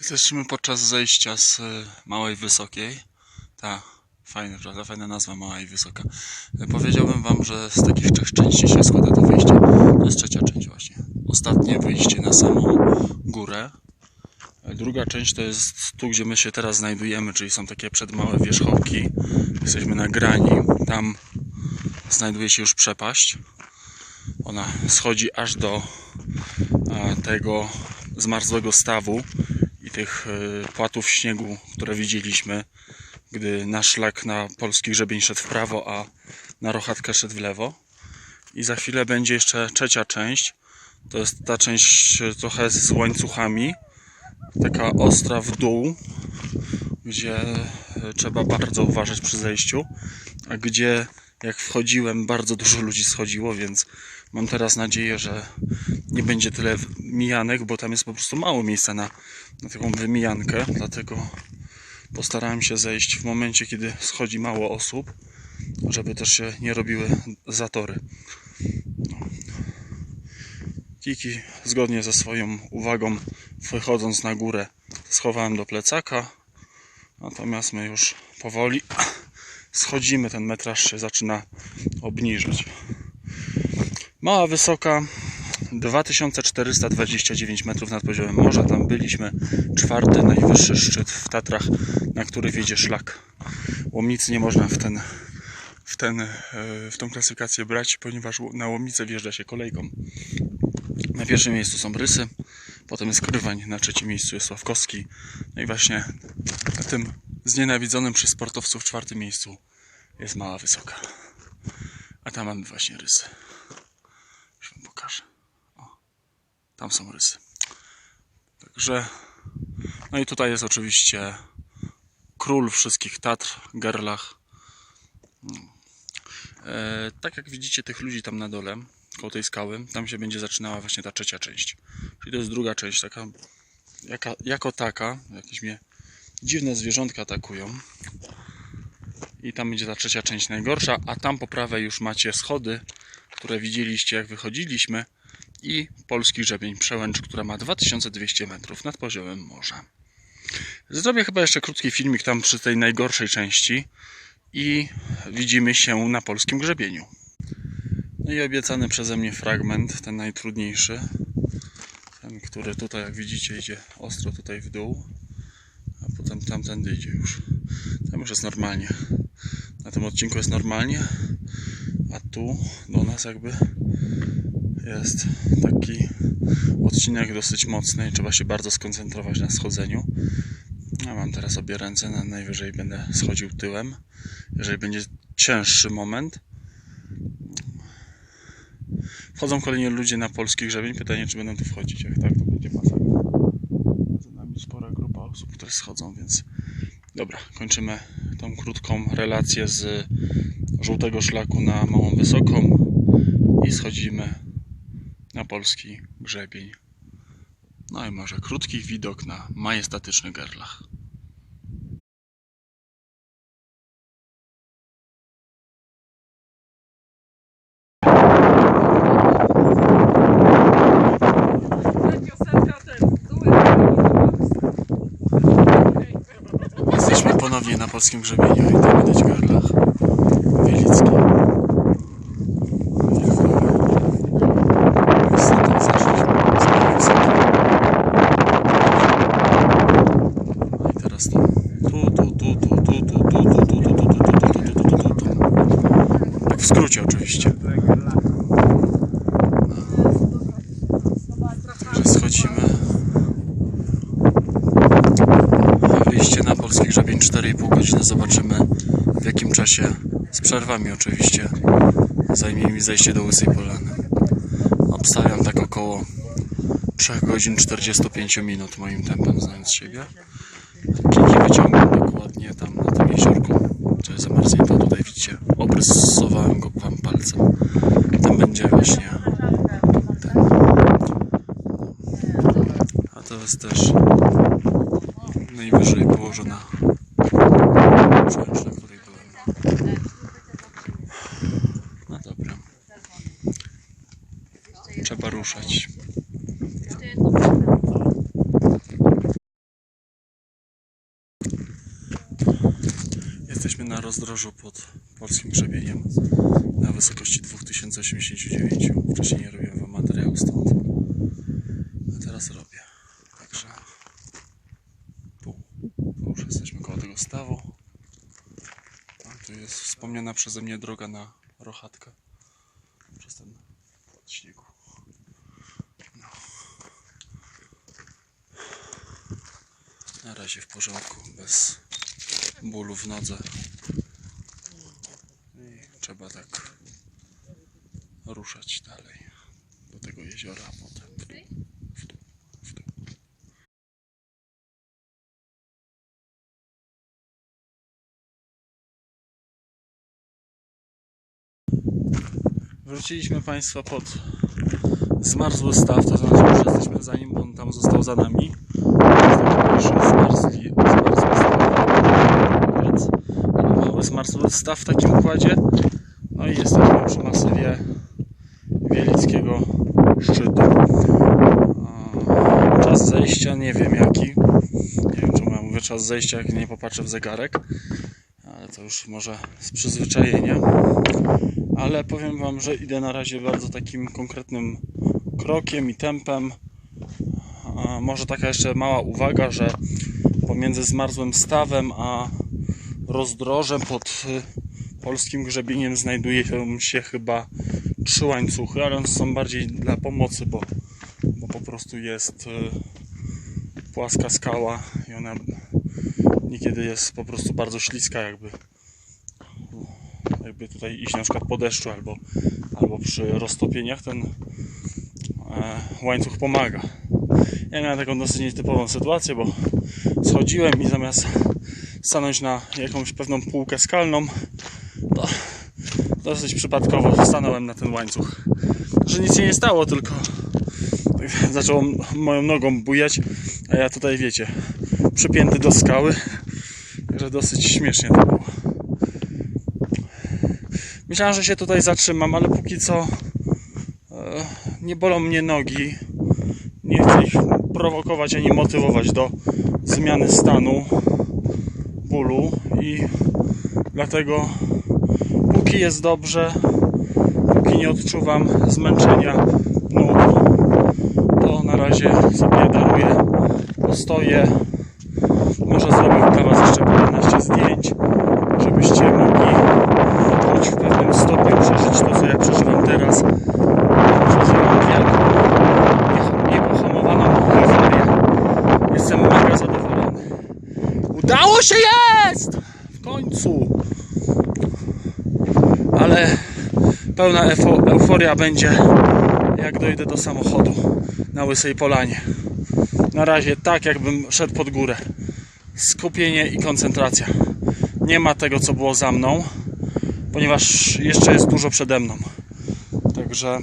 Jesteśmy podczas zejścia z y, Małej Wysokiej. Ta, fajna, prawda? Fajna nazwa Mała i Wysoka. Y, Powiedziałbym wam, że z takich trzech części się składa to wyjście. To jest trzecia część właśnie. Ostatnie wyjście na samą górę. Y, Druga część to jest tu, gdzie my się teraz znajdujemy, czyli są takie przedmałe wierzchołki. Jesteśmy na grani. Tam znajduje się już przepaść. Ona schodzi aż do tego zmarzłego stawu i tych e, płatów śniegu, które widzieliśmy, gdy nasz szlak na polski grzebień szedł w prawo, a na rochatkę szedł w lewo. I za chwilę będzie jeszcze trzecia część. To jest ta część e, trochę z łańcuchami, taka ostra w dół, gdzie e, trzeba bardzo uważać przy zejściu, a gdzie jak wchodziłem, bardzo dużo ludzi schodziło, więc mam teraz nadzieję, że nie będzie tyle mijanek, bo tam jest po prostu mało miejsca na, na taką wymijankę, dlatego postarałem się zejść w momencie, kiedy schodzi mało osób, żeby też się nie robiły zatory. Kiki zgodnie ze swoją uwagą, wychodząc na górę, schowałem do plecaka, natomiast my już powoli schodzimy, ten metraż się zaczyna obniżać. Mała Wysoka 2429 metrów nad poziomem morza. Tam byliśmy. Czwarty najwyższy szczyt w Tatrach, na który wiedzie szlak. Łomnicy nie można w ten w, ten, e, w tą klasyfikację brać, ponieważ na łomnicę wjeżdża się kolejką. Na pierwszym miejscu są Rysy, potem jest Krywań, na trzecim miejscu jest Sławkowski. No i właśnie na tym znienawidzonym przez sportowców czwartym miejscu jest Mała Wysoka. A tam mamy właśnie Rysy. Już wam pokażę. O, tam są Rysy. Także, no i tutaj jest oczywiście król wszystkich Tatr, Gerlach. E, tak jak widzicie tych ludzi tam na dole, koło tej skały, tam się będzie zaczynała właśnie ta trzecia część. Czyli to jest druga część, taka, jaka, jako taka, jakieś mnie dziwne zwierzątka atakują. I tam będzie ta trzecia część najgorsza, a tam po prawej już macie schody, które widzieliście jak wychodziliśmy i polski grzebień przełęcz, która ma 2200 metrów nad poziomem morza. Zrobię chyba jeszcze krótki filmik tam przy tej najgorszej części i widzimy się na polskim grzebieniu. No i obiecany przeze mnie fragment, ten najtrudniejszy, ten, który tutaj jak widzicie idzie ostro tutaj w dół, a potem tamtędy idzie już. Tam już jest normalnie. Na tym odcinku jest normalnie, a tu do nas jakby jest taki odcinek dosyć mocny trzeba się bardzo skoncentrować na schodzeniu. Ja mam teraz obie ręce, na najwyżej będę schodził tyłem. Jeżeli będzie cięższy moment. Wchodzą kolejni ludzie na polski grzebień. Pytanie, czy będą tu wchodzić. Jak tak, to będzie masakra. Za nami spora grupa osób, które schodzą, więc dobra, kończymy tą krótką relację z żółtego szlaku na Małą Wysoką i schodzimy na polski grzebień. No i może krótki widok na majestatyczny Gerlach. Piosenka ten, Jesteśmy ponownie na polskim grzebieniu i tam widać Gerlach. Wielicki. 4,5 godziny. Zobaczymy w jakim czasie, z przerwami oczywiście, zajmie mi zejście do Łysej Polany. Obstawiam tak około 3 godzin 45 minut moim tempem, znając siebie. Kiki wyciągam dokładnie tam na tym jeziorku, co jest zamarznięte. Tutaj widzicie, obrysowałem go wam palcem. Tam będzie właśnie ten. A to jest też najwyżej położona rzecz, na której byłem. No dobra. Trzeba ruszać. Jesteśmy na rozdrożu pod polskim grzebieniem na wysokości 2089. Wcześniej nie robiłem wam materiału stąd. A teraz robię. Także tu, tu już jesteśmy koło tego stawu. Tu jest wspomniana przeze mnie droga na Rochatkę. Przez ten płot śniegu. No. Na razie w porządku, bez bólu w nodze. I trzeba tak ruszać dalej do tego jeziora, a potem w dół, w dół, w dół. Wróciliśmy Państwa pod zmarzły staw, to znaczy już jesteśmy za nim, bo on tam został za nami. Zmarzli, zmarzły staw, mały zmarzły staw w takim układzie. No i jesteśmy przy masywie Wielickiego szczytu. Czas zejścia nie wiem jaki. Nie wiem czemu ja mówię czas zejścia, jak nie popatrzę w zegarek. Ale to już może z przyzwyczajenia. Ale powiem Wam, że idę na razie bardzo takim konkretnym krokiem i tempem. Może taka jeszcze mała uwaga, że pomiędzy zmarzłym stawem a rozdrożem pod y, polskim grzebieniem znajdują się chyba trzy łańcuchy, ale one są bardziej dla pomocy, bo, bo po prostu jest y, płaska skała i ona niekiedy jest po prostu bardzo śliska jakby jakby tutaj iść na przykład po deszczu albo, albo przy roztopieniach ten e, łańcuch pomaga. Ja miałem taką dosyć nietypową sytuację, bo schodziłem i zamiast stanąć na jakąś pewną półkę skalną, to dosyć przypadkowo stanąłem na ten łańcuch. Że nic się nie stało, tylko tak zaczęło moją nogą bujać, a ja tutaj wiecie, przypięty do skały. Także dosyć śmiesznie to było. Myślałem, że się tutaj zatrzymam, ale póki co e, nie bolą mnie nogi. Nie chcę ich prowokować ani motywować do zmiany stanu bólu i dlatego póki jest dobrze, póki nie odczuwam zmęczenia nóg, to na razie sobie daruję, postoję. Może zrobię dla Was jeszcze paręnaście zdjęć, żebyście mogli choć w pewnym stopniu przeżyć to, co ja przeżywam teraz. Przeżywam wielką, nie- niepohamowaną euforię. Jestem mega zadowolony. Udało się jest! W końcu! Ale pełna euforia będzie, jak dojdę do samochodu na Łysej Polanie. Na razie tak, jakbym szedł pod górę. Skupienie i koncentracja. Nie ma tego, co było za mną ponieważ jeszcze jest dużo przede mną. Także,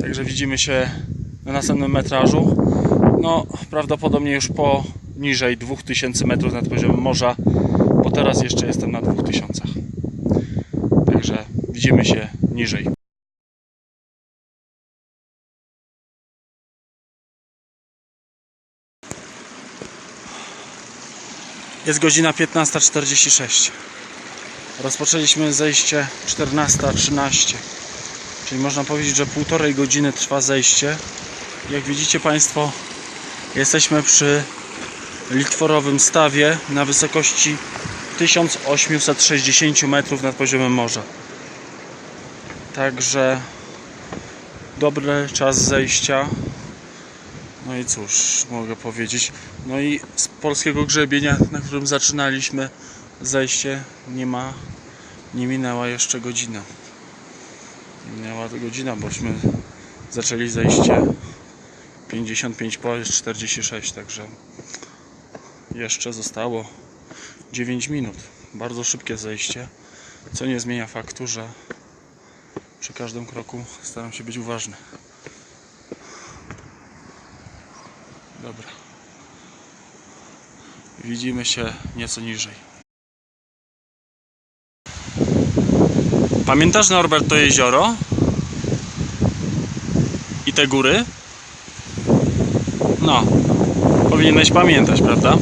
także widzimy się na następnym metrażu. No, prawdopodobnie już po niżej 2000 metrów nad poziomem morza, bo teraz jeszcze jestem na 2000. Także widzimy się niżej. Jest godzina 15.46. Rozpoczęliśmy zejście 14.13, czyli można powiedzieć, że półtorej godziny trwa zejście. Jak widzicie Państwo, jesteśmy przy litworowym stawie na wysokości 1860 metrów nad poziomem morza. Także dobry czas zejścia. No i cóż, mogę powiedzieć. No i z polskiego grzebienia, na którym zaczynaliśmy zejście, nie ma, nie minęła jeszcze godzina. Minęła to godzina, bośmy zaczęli zejście 55 po, jest 46, także jeszcze zostało 9 minut. Bardzo szybkie zejście, co nie zmienia faktu, że przy każdym kroku staram się być uważny. Dobra. Widzimy się nieco niżej. Pamiętasz Norbert to jezioro? I te góry? No, powinieneś pamiętać, prawda?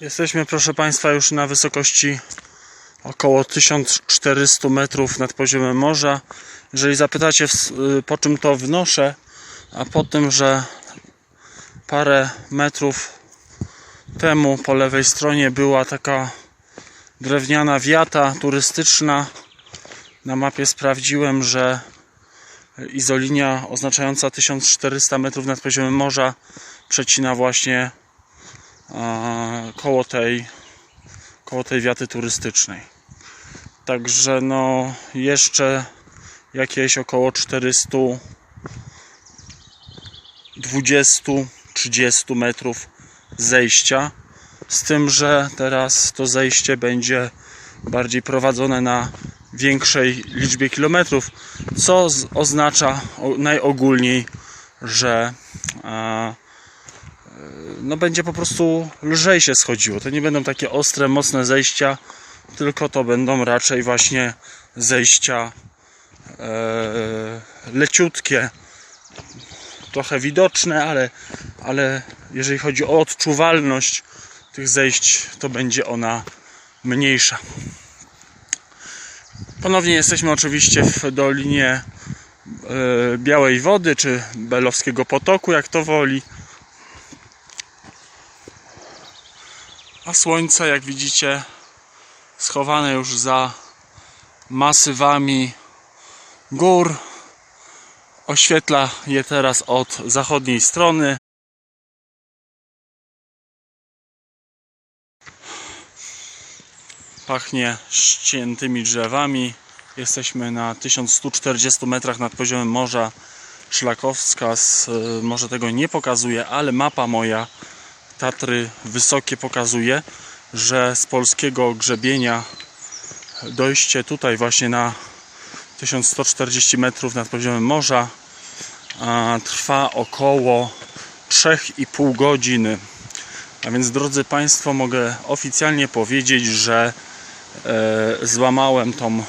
Jesteśmy, proszę Państwa, już na wysokości około 1400 metrów nad poziomem morza. Jeżeli zapytacie, y, po czym to wnoszę, a po tym, że parę metrów temu po lewej stronie była taka drewniana wiata turystyczna. Na mapie sprawdziłem, że izolinia oznaczająca 1400 metrów nad poziomem morza przecina właśnie koło tej koło tej wiaty turystycznej. Także no jeszcze jakieś około 420-30 metrów zejścia. Z tym, że teraz to zejście będzie bardziej prowadzone na większej liczbie kilometrów, co oznacza najogólniej, że e, no będzie po prostu lżej się schodziło. To nie będą takie ostre, mocne zejścia, tylko to będą raczej właśnie zejścia e, leciutkie, trochę widoczne, ale, ale jeżeli chodzi o odczuwalność tych zejść, to będzie ona mniejsza. Ponownie jesteśmy oczywiście w Dolinie e, Białej Wody, czy Belowskiego Potoku, jak to woli. A słońce, jak widzicie, schowane już za masywami gór. Oświetla je teraz od zachodniej strony. Pachnie ściętymi drzewami. Jesteśmy na 1140 metrach nad poziomem morza. Szlakowskaz y, może tego nie pokazuje, ale mapa moja Tatry wysokie pokazuje, że z polskiego grzebienia dojście tutaj właśnie na 1140 metrów nad poziomem morza trwa około 3,5 godziny. A więc drodzy Państwo, mogę oficjalnie powiedzieć, że e, złamałem tą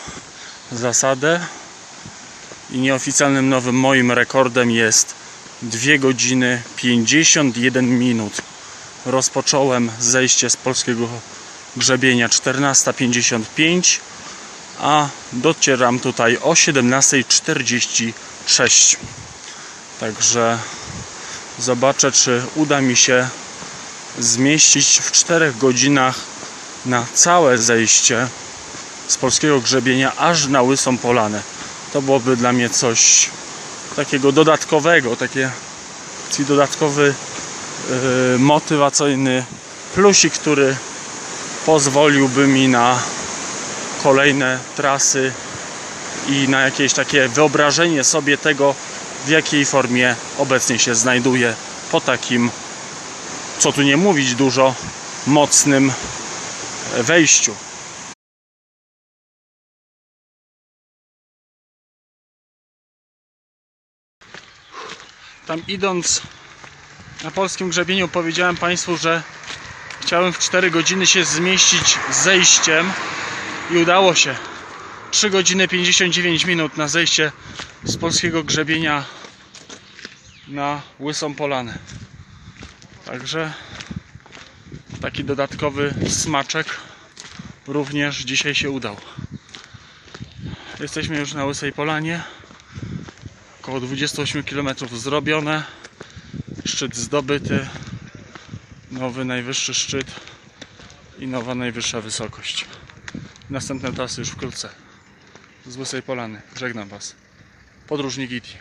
zasadę i nieoficjalnym nowym moim rekordem jest 2 godziny 51 minut rozpocząłem zejście z polskiego grzebienia 14.55, a docieram tutaj o 17.46. Także zobaczę, czy uda mi się zmieścić w 4 godzinach na całe zejście z polskiego grzebienia aż na Łysą Polanę. To byłoby dla mnie coś takiego dodatkowego, takie taki dodatkowy motywacyjny plusik, który pozwoliłby mi na kolejne trasy i na jakieś takie wyobrażenie sobie tego, w jakiej formie obecnie się znajduję po takim, co tu nie mówić dużo, mocnym wejściu. Tam idąc na polskim grzebieniu powiedziałem Państwu, że chciałem w 4 godziny się zmieścić zejściem i udało się. 3 godziny 59 minut na zejście z polskiego grzebienia na Łysą Polanę. Także taki dodatkowy smaczek również dzisiaj się udał. Jesteśmy już na Łysej Polanie. Około 28 km zrobione. Szczyt zdobyty. Nowy najwyższy szczyt i nowa najwyższa wysokość. Następne trasy już wkrótce. Z Łysej Polany. Żegnam Was. Podróżnik Iti.